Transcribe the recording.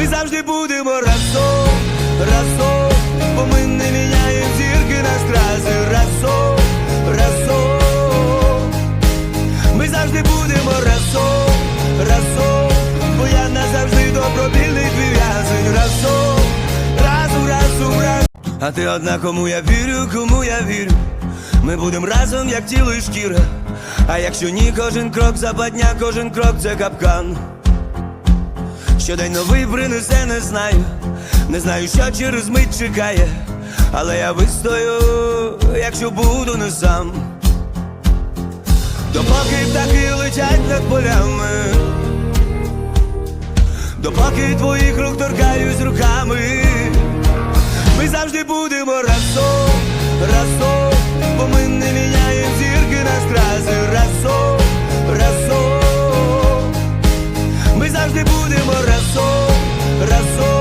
Ми завжди будемо разом, разом, бо ми не міняємо зірки на стрази разом, разом. Ми завжди будемо разом, разом, бо я назавжди добробільний твій в'язень разом, разом, разом, разом. А ти одна, кому я вірю, кому я вірю. Ми будемо разом, як тіло і шкіра. А якщо ні, кожен крок западня, кожен крок це капкан. Щодень новий принесе, не знаю, не знаю, що через мить чекає, але я вистою, якщо буду не сам. Допоки птахи летять над полями, допоки твоїх рук торкаюсь руками, ми завжди будемо разом, corazón, razón.